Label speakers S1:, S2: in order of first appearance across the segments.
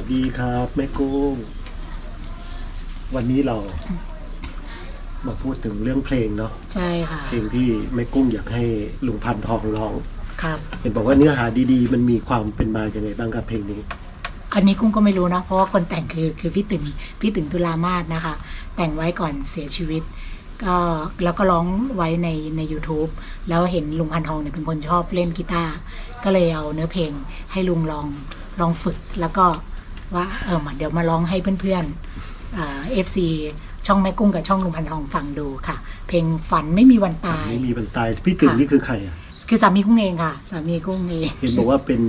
S1: วัสดีครับแม่กุ้ง วันนี้เรา มาพูดถึงเรื่องเพลงเนาะ
S2: ใช่ค่ะ
S1: เพลงที่แม่กุ้งอยากให้ลุงพันทองร้อง
S2: ครับ
S1: เห็นบอกว่าเนื้อหาดีๆ มันมีความเป็นมาอย่างไงบ้างครับเพลงนี้
S2: อันนี้กุ้งก็ไม่รู้นะเพราะว่าคนแต่งคือคือพี่ตึงพี่ตึงตุลามาศนะคะ แต่งไว้ก่อนเสียชีวิต ก็แล้วก็ร้องไว้ในใน u t u b e แล้วเห็นลุงพันทองเนี่ยเป็นคนชอบเล่นกีตาร์ก็เลยเอาเนื้อเพลงให้ลุงลองลองฝึกแล้วก็ ว่าเออมาเดี๋ยวมาร้องให้เพื่อนๆเอฟซีช่องแม่กุ้งกับช่องลุงพันทองฟังดูค่ะ เพลงฝันไม่มีวันตาย
S1: ไม่มีบรรตายพี่ตึง
S2: ค่ะ
S1: นี่คือใครอะ
S2: คือสามีกุ้งเองค่ะ สามีกุ้งเอง
S1: เห็นบอกว่าเป็น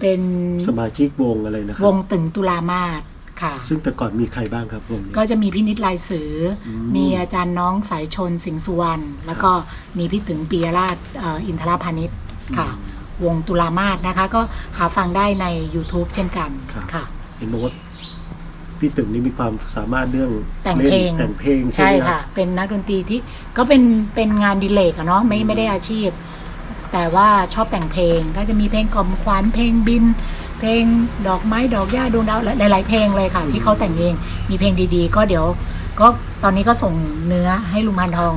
S2: เป็น
S1: สมาชิกวงอะไรนะครั
S2: วงตึงตุลามาศค่ะ
S1: ซึ่งแต่ก่อนมีใครบ้างครับวงนี้
S2: ก็จะมีพี่นิดลายสืออ
S1: ม
S2: มีอาจารย์น้องสายชนสิงห์สุวรรณแล้วก็มีพี่ตึงปียราชเอ่ออินทรพานิชค่ะ วงตุลามาศนะคะ ก็หาฟังได้ใน YouTube เช่นกัน
S1: ครับ
S2: ค่ะ
S1: เห็นบอกว่าพี่ตึงนี่มีความสามารถเรื่อง
S2: แต่งเพลง
S1: แต่งเพลงใช่
S2: ใช่
S1: ไหมครั
S2: ค่ะ
S1: บ
S2: เป็นนักดนตรีที่ก็เป็นเป็นงานอดิเลกอะเนาะไม่ไม่ได้อาชีพ แต่ว่าชอบแต่งเพลงก็จะมีเพลงกล่อมขวัญเพลงบิน เพลงดอกไม้ดอกหญ้าดวงดาวหลายๆเพลงเลยค่ะ ที่เขาแต่งเองมีเพลงดีๆ ก็เดี๋ยว ก็ตอนนี้ก็ส่งเนื้อให้ลุงพันทอง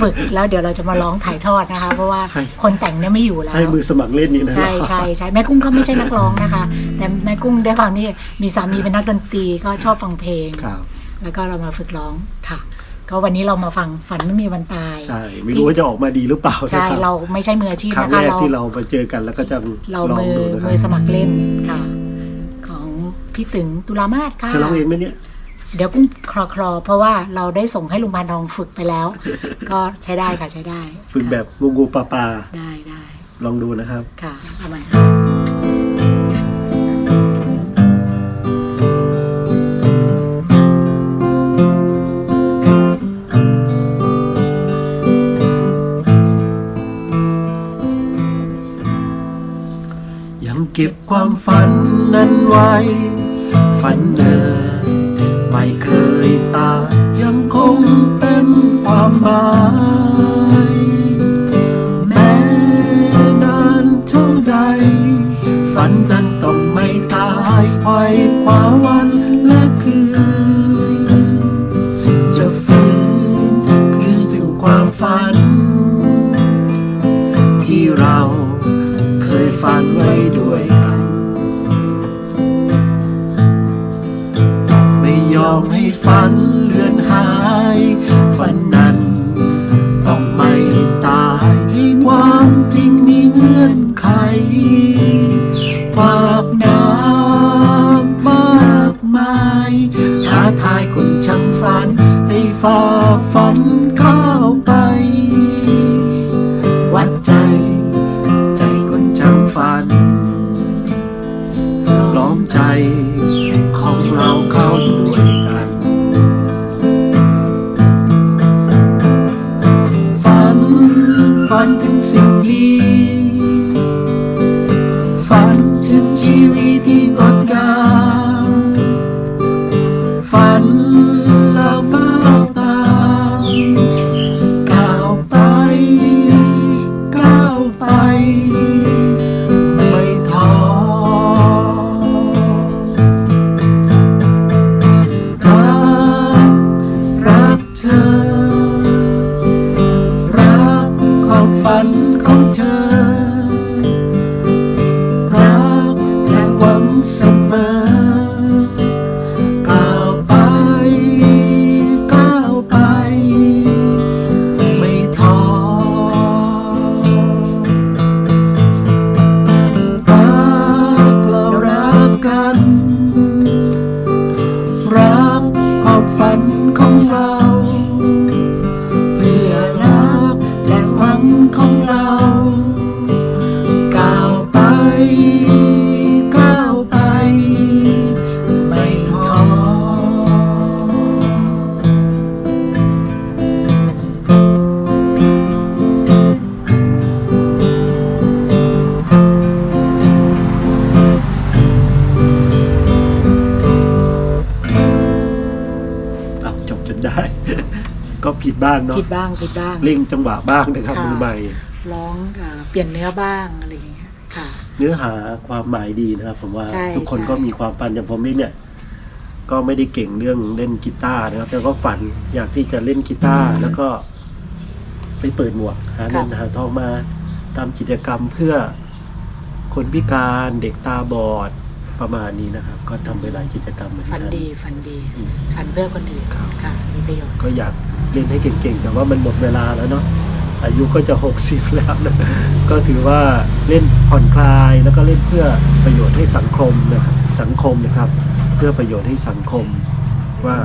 S2: ฝึกแล้วเดี๋ยวเราจะมาร้องถ่ายทอดนะคะ เพราะว่า
S1: ให้
S2: คนแต่งเนี่ยไม่อยู่แล้ว
S1: ให้มือสมัครเล่นนี่นะ
S2: ใช่ใช่ใช่แม่กุ้งก็ไม่ใช่นักร้องนะคะ แต่แม่กุ้งด้วยความที่มีสามีเป็นนักดนตรีก็ชอบฟังเพลง
S1: ครับ
S2: แล้วก็เรามาฝึกร้องค่ะ ก็วันนี้เรามาฟังฝันไม่มีวันตาย
S1: ใช่ ไม่รู้ว่าจะออกมาดีหรือเปล่า
S2: ใช่
S1: นะคบ
S2: เราไม่ใช่มืออาชีพ
S1: ครั้ง
S2: นะ
S1: แร
S2: คะ
S1: กที่เรามาเจอกันแล้วก็จะ
S2: เรา
S1: ลอง
S2: มือ
S1: ดูนะครั
S2: มือสมัครเล่นค่ะ ของพี่ตึงตุลามาศค่ะ
S1: จะร้องเองไหมเนี่ย
S2: เดี๋ยวกุ้งคลอคลอๆเพราะว่าเราได้ส่งให้ลุงพันทองฝึกไปแล้ว ก็ใช้ได้ค่ะใช้ได้
S1: ฝึกแบบงูงูปลาปลา
S2: ได้ได้
S1: ลองดูนะครับ
S2: ค่ะเอามา
S1: ยังเก็บความฝันนั้นไว้ ฝันเอ่ย ไม่เคยตายยังคงเต็มความหมาย แผิดบ้างเนาะ
S2: ผิดบ้างผิดบ้าง
S1: เร่งจังหวะบ้างนะครับ
S2: ค่ะ
S1: มือใหม่
S2: ร้องเอ่อเปลี่ยนเนื้อบ้างอะไรอย่างเงี้ยค่ะ
S1: เนื้อหาความหมายดีนะครับ ผมว่า
S2: ใช่
S1: ทุกคน
S2: ใช่
S1: ก็มีความฝันอย่างผมเองเนี่ย ก็ไม่ได้เก่งเรื่องเล่นกีตาร์นะครับ แต่ก็ฝันอยากที่จะเล่นกีตาร์แล้วก็ ไปเปิดหมวก หาเงินหาทองมาทำกิจกรรมเพื่อคนพิการเด็กตาบอด ประมาณนี้นะครับ ก็ทำไปหลายกิจกรรมเหมือน
S2: ฝัน
S1: กัน
S2: ดีฝันดี
S1: อืม
S2: ฝันเพื่อคนอื่น
S1: ครับ
S2: ค่ะ มีประโยชน์
S1: ก็อยากเล่นให้เก่งๆ แต่ว่ามันหมดเวลาแล้วเนาะอายุก็จะ 60 แล้วนะก็ถือว่าเล่นผ่อนคลายแล้วก็เล่นเพื่อประโยชน์ให้สังคมนะครับสังคมนะครับ เพื่อประโยชน์ให้สังคมว่า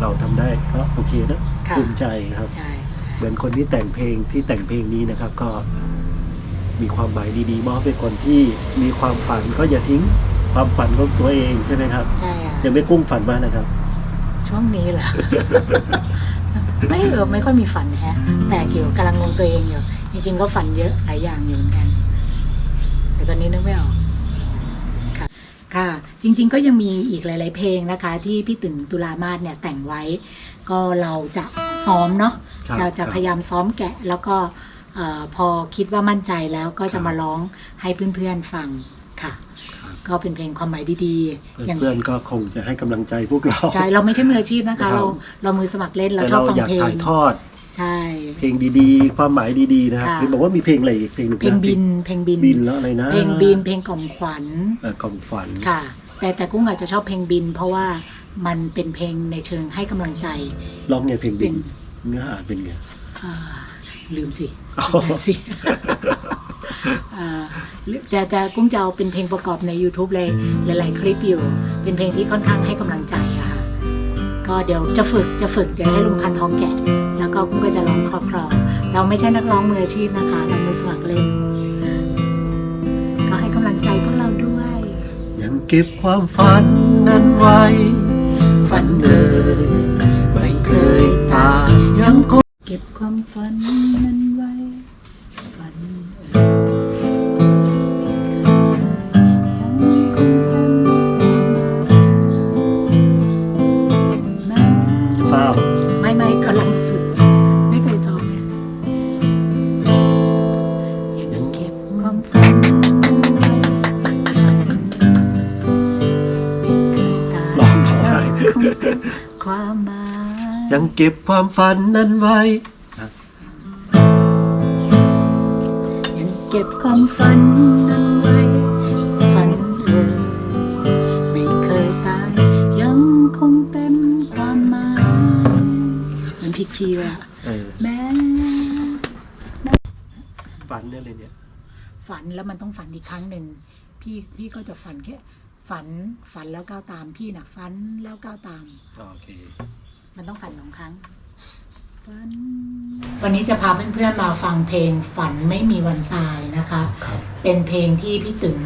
S1: เราทำได้ก็โอเคนะ
S2: ค่ะ
S1: ภูมิใจนะครับ
S2: ใช่ใช่
S1: เหมือนคนที่แต่งเพลงที่แต่งเพลงนี้นะครับ ก็ มีความหมายดีๆมอบเป็นคนที่มีความฝันก็อย่าทิ้งความฝันของตัวเองใช่ไหมครับ
S2: ใช่อะ
S1: ยังไม่กุ้งฝันมากนะครับ
S2: ช่วงนี้เหรอ ไม่เออไม่ค่อยมีฝันแฮะแปลกอยู่กำลังงงตัวเองอยู่ จริงๆก็ฝันเยอะหลายอย่างอยู่เหมือนกัน แต่ตอนนี้นึกไม่ออกค่ะค่ะจริงๆก็ยังมีอีกหลาย ๆ เพลงนะคะ ที่พี่ตึงตุลามาศเนี่ยแต่งไว้ ก็เราจะซ้อมเนาะ
S1: ครับ
S2: จะจะ
S1: ครับ
S2: พยายามซ้อมแกะแล้วก็เอ่อพอคิดว่ามั่นใจแล้วก็
S1: ค
S2: จะ
S1: รับ
S2: มาร้องให้เพื่อนๆฟังค่ะ
S1: ครับ
S2: ก็เป็นเพลงความหมายดีๆอย่าง
S1: เพื่อนๆก็คงจะให้กำลังใจพวกเรา
S2: ใช่เราไม่ใช่มืออาชีพนะ
S1: ครั
S2: คะ
S1: บ
S2: เราเรามือสมัครเล่นเรา
S1: แต่
S2: ชอบ
S1: เรา
S2: ฟัง
S1: อยาก
S2: เพลง
S1: ถ่ายทอด
S2: ใช่
S1: เพลงดีๆ ความหมายดีๆนะครับ
S2: ค่ะ
S1: เห็นบอกว่ามีเพลงอะไรอีกเพลงหนึ่งะ
S2: เพลงบิน เพลงบิน
S1: บินแล้วอะไรนะ
S2: เพลงบินเพลงกล่อมขวัญ
S1: เอ่อกล่อมฝัน
S2: ค่ะ แต่แต่กุ้งอาจจะชอบเพลงบิน เพราะว่ามันเป็นเพลงในเชิงให้กำลังใจ
S1: ร้องไงเพลงบิน
S2: เป็น
S1: เนื้อหาเป็นไง
S2: อ่า ลืมสิ
S1: อ๋อ
S2: ลืมสิอ่าจะจะกุ้งจะเอาเป็นเพลงประกอบใน YouTube เลยหลาย ๆ คลิปอยู่ เป็นเพลงที่ค่อนข้างให้กำลังใจอะค่ะ ก็เดี๋ยวจะฝึกจะฝึกเดี๋ยวให้ลุงพันธ์ทองแกะ แล้วก็กุ้งก็จะร้องคลอคลอๆเราไม่ใช่นักร้องมืออาชีพนะคะ เรามือสมัครเล่น ก็ให้กำลังใจพวกเราด้วย
S1: ยังเก็บความฝันนั้นไว้ ฝันเอ่ยไม่เคยตายยังคง
S2: เก็บความฝันนั้น
S1: ก็บความฝันนั้นไว้
S2: ยังเก็บความฝันนั้นไว้ ฝันเอ่ยไม่เคยตาย ยังคงเต็มความหมายมันผิดคีย์เลยอะ
S1: เออ
S2: แม้
S1: ฝันเนี่ยอะไรเนี่ย
S2: ฝันแล้วมันต้องฝันอีกครั้งหนึ่งพี่พี่ก็จะฝันแค่ฝันฝันแล้วก้าวตามพี่น่ะฝันแล้วก้าวตาม
S1: โอเค
S2: มันต้องฝันสองครั้งฝันวันนี้จะพาเพื่อนๆมาฟังเพลงฝันไม่มีวันตายนะคะ
S1: ครับ
S2: เป็นเพลงที่พี่ตึง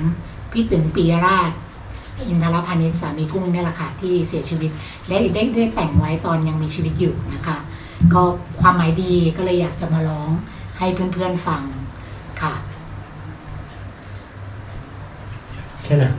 S2: พี่ตึงปียราช อินทรพานิชสามีกุ้งเนี่ยแหละค่ะที่เสียชีวิต และได้ได้แต่งไว้ตอนยังมีชีวิตอยู่นะคะ ก็ความหมายดีก็เลยอยากจะมาร้องให้เพื่อนๆฟังค่ะ
S1: แค่นั้น